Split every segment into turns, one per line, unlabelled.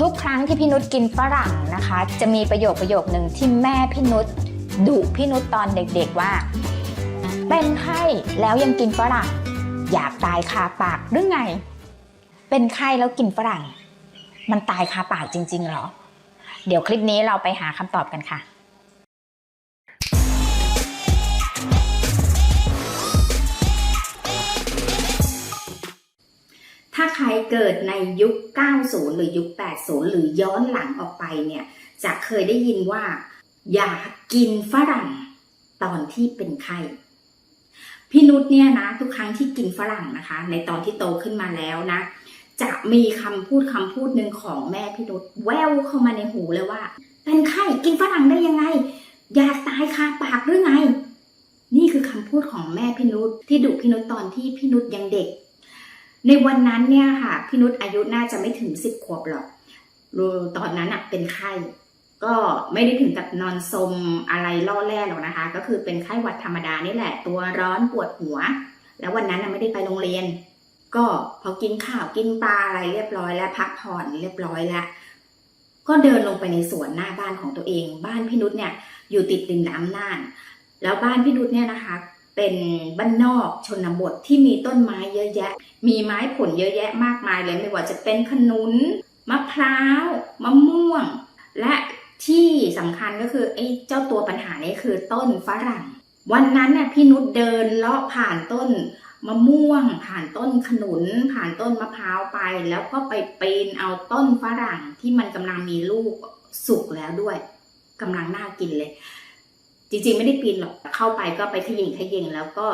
ทุกครั้งที่พี่นุชกินฝรั่งนะคะ จะมีประโยคประโยคหนึ่งที่แม่พี่นุชดุพี่นุชตอนเด็กๆว่า เป็นไข้แล้วยังกินฝรั่ง อยากตายคาปากหรือไง เป็นไข้แล้วกินฝรั่ง มันตายคาปากจริงๆเหรอ เดี๋ยวคลิปนี้เราไปหาคำตอบกันค่ะ
รเกิดในยุค 90 หรือยุค 80 หรือย้อนหลังออกไปเนี่ยจะเคยได้ยินว่า อย่ากินฝรั่งตอนที่เป็นไข้พี่นุชเนี่ยนะทุกครั้งที่กินฝรั่งนะคะ ในตอนที่โตขึ้นมาแล้วนะ จะมีคำพูดคำพูดหนึ่งของแม่พี่นุชแววเข้ามาในหูเลยว่า เป็นไข้กินฝรั่งได้ยังไง อยากตายคาปากหรือไง นี่คือคำพูดของแม่พี่นุชที่ดุพี่นุชตอนที่พี่นุชยังเด็ก ในวันนั้นเนี่ยค่ะพี่นุชอายุน่าจะไม่ถึงสิบขวบหรอกรตอนนั้นอะเป็นไข้ ก็ไม่ได้ถึงกับนอนสมอะไรล่อแร่หรอกนะคะ ก็คือเป็นไข้หวัดธรรมดานี่แหละ ตัวร้อนปวดหัว แล้ววันนั้นน่ะไม่ได้ไปโรงเรียน ก็พอกินข้าวกินปลาอะไรเรียบร้อยแล้วพักผ่อนเรียบร้อยแล้วก็เดินลงไปในสวนหน้าบ้านของตัวเอง บ้านพี่นุชเนี่ยอยู่ติดริมน้ำน่าน แล้วบ้านพี่นุชเนี่ยนะคะ เป็นบ้านนอกชนบทที่มีต้นไม้เยอะแยะ มีไม้ผลเยอะแยะมากมายเลยไม่ว่าจะเป็นขนุน มะพร้าว มะม่วง และที่สำคัญก็คือไอ้เจ้าตัวปัญหานี้คือต้นฝรั่ง วันนั้นน่ะพี่นุชเดินเลาะผ่านต้นมะม่วง ผ่านต้นขนุน ผ่านต้นมะพร้าวไป แล้วก็ไปปีนเอาต้นฝรั่งที่มันกำลังมีลูกสุกแล้วด้วยกำลังน่ากินเลย จริงๆไม่ได้ปีนหรอกเข้าไปก็ไปขยิงขยิงแล้วก็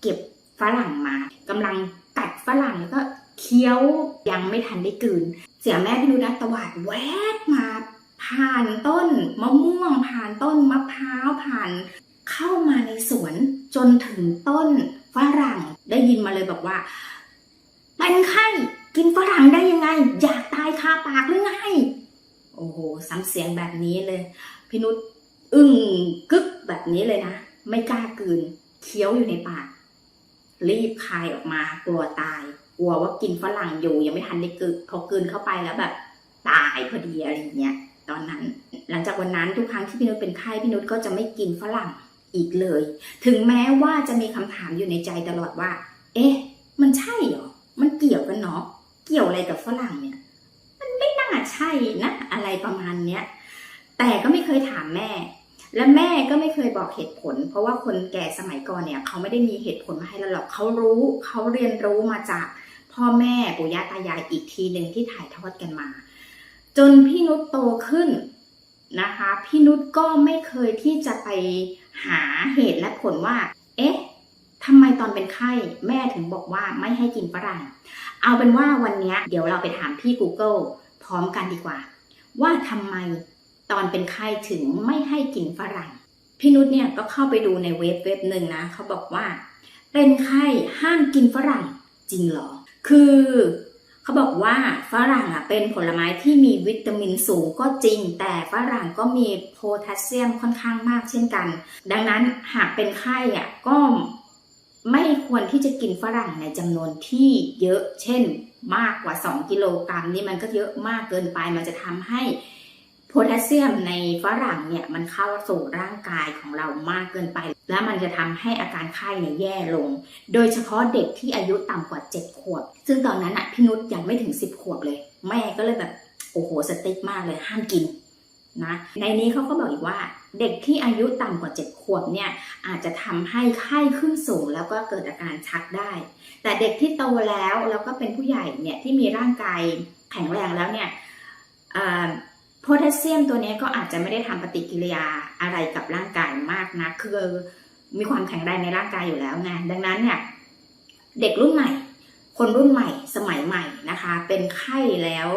เก็บฝรั่งมากำลังกัดฝรั่งแล้วก็เคี้ยวยังไม่ทันได้กืน เสียแม่พี่นุนะตวาดแวบมา ผ่านต้นมะม่วง ผ่านต้นมะพร้าวผ่านเข้ามาในสวนจนถึงต้นฝรั่งได้ยินมาเลยบอกว่าเป็นไข้กินฝรั่งได้ยังไง อยากตายคาปากหรือไง โอ้โหซ้ำเสียงแบบนี้เลย พี่นุช อึ้งกึกแบบนี้เลยนะ ไม่กล้ากืน เคี้ยวอยู่ในปาก รีบคายออกมากลัวตาย กลัวว่ากินฝรั่งอยู่ยังไม่ทันได้กลืนพอกืนเข้าไปแล้วแบบ ตายพอดีอะไรอย่างเงี้ยตอนนั้น หลังจากวันนั้นทุกครั้งที่พี่นุชเป็นไข้พี่นุชก็จะไม่กินฝรั่งอีกเลย ถึงแม้ว่าจะมีคำถามอยู่ในใจตลอดว่า เอ๊ะ มันใช่เหรอ มันเกี่ยวกันเนาะ เกี่ยวอะไรกับฝรั่งเนี่ย มันไม่น่าใช่นะ อะไรประมาณเนี้ย แต่ก็ไม่เคยถามแม่ และแม่ก็ไม่เคยบอกเหตุผล เพราะว่าคนแก่สมัยก่อนเนี่ย เขาไม่ได้มีเหตุผลมาให้เราหรอกเขารู้เขาเรียนรู้มาจากพ่อแม่ปู่ย่าตายายอีกทีหนึ่งที่ถ่ายทอดกันมา จนพี่นุชโตขึ้นนะคะ พี่นุชก็ไม่เคยที่จะไปหาเหตุและผลว่า เอ๊ะทำไมตอนเป็นไข้แม่ถึงบอกว่าไม่ให้กินฝรั่ง เอาเป็นว่าวันนี้เดี๋ยวเราไปถามพี่ Google พร้อมกันดีกว่า ว่าทำไม ตอนเป็นไข้ถึงไม่ให้กินฝรั่ง พี่นุชเนี่ยก็เข้าไปดูในเว็บเว็บหนึ่งนะเขาบอกว่า เป็นไข้ห้ามกินฝรั่งจริงเหรอ คือเขาบอกว่าฝรั่งอะเป็นผลไม้ที่มีวิตามินสูงก็จริง แต่ฝรั่งก็มีโพแทสเซียมค่อนข้างมากเช่นกัน ดังนั้นหากเป็นไข้อะก็ไม่ควรที่จะกินฝรั่งในจำนวนที่เยอะ เช่น มากกว่า 2 กิโลกรัมนี่มันก็เยอะมากเกินไป มันจะทำให้ โพแทสเซียมในฝรั่งเนี่ยมันเข้าสู่ร่างกายของเรามากเกินไป และมันจะทำให้อาการไข้เนี่ยแย่ลง โดยเฉพาะเด็กที่อายุต่ำกว่า 7 ขวบ ซึ่งตอนนั้นอะพี่นุชยังไม่ถึง 10 ขวบเลย แม่ก็เลยแบบโอ้โหสติ๊กมากเลยห้ามกินนะในนี้เขาก็บอกอีกว่าเด็กที่อายุต่ำกว่า 7 ขวบเนี่ยอาจจะทำให้ไข้ขึ้นสูงแล้วก็เกิดอาการชักได้ แต่เด็กที่โตแล้วแล้วก็เป็นผู้ใหญ่เนี่ยที่มีร่างกายแข็งแรงแล้วเนี่ย พแทสเซียมตัวนี้ก็อาจจะไม่ได้ทำปฏิกิริยาอะไรกับร่างกายมากนะคือมีความแข็งแรงในร่างกายอยู่แล้วไงดังนั้นเนี่ยเด็กรุ่นใหม่ คนรุ่นใหม่ สมัยใหม่นะคะ เป็นไข้แล้ว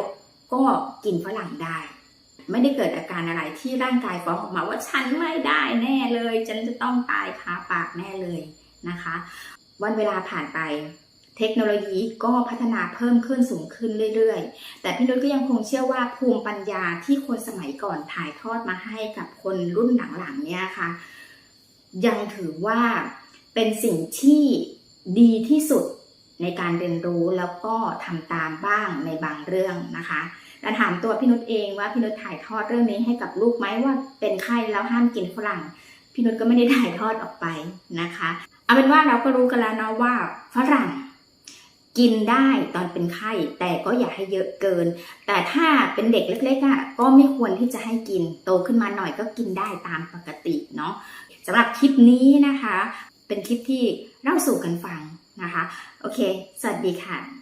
ก็กินฝรั่งได้ ไม่ได้เกิดอาการอะไรที่ร่างกายฟ้องออกมาว่าฉันไม่ได้แน่เลย ฉันจะต้องตายคาปากแน่เลยนะคะ วันเวลาผ่านไป เทคโนโลยีก็พัฒนาเพิ่มขึ้นสูงขึ้นเรื่อยๆ แต่พี่นุชก็ยังคงเชื่อว่าภูมิปัญญาที่คนสมัยก่อนถ่ายทอดมาให้กับคนรุ่นหลังๆเนี่ยค่ะ ยังถือว่าเป็นสิ่งที่ดีที่สุดในการเรียนรู้แล้วก็ทำตามบ้างในบางเรื่องนะคะแล้วถามตัวพี่นุชเองว่าพี่นุชถ่ายทอดเรื่องนี้ให้กับลูกไหมว่าเป็นไข้แล้วห้ามกินฝรั่งพี่นุชก็ไม่ได้ถ่ายทอดออกไปนะคะ เอาเป็นว่าเราก็รู้กันแล้วเนาะว่าฝรั่ง กินได้ตอนเป็นไข้ แต่ก็อย่าให้เยอะเกิน แต่ถ้าเป็นเด็กเล็กๆอะก็ไม่ควรที่จะให้กิน โตขึ้นมาหน่อยก็กินได้ตามปกติเนาะสำหรับคลิปนี้นะคะ เป็นคลิปที่เล่าสู่กันฟังนะคะ โอเค สวัสดีค่ะ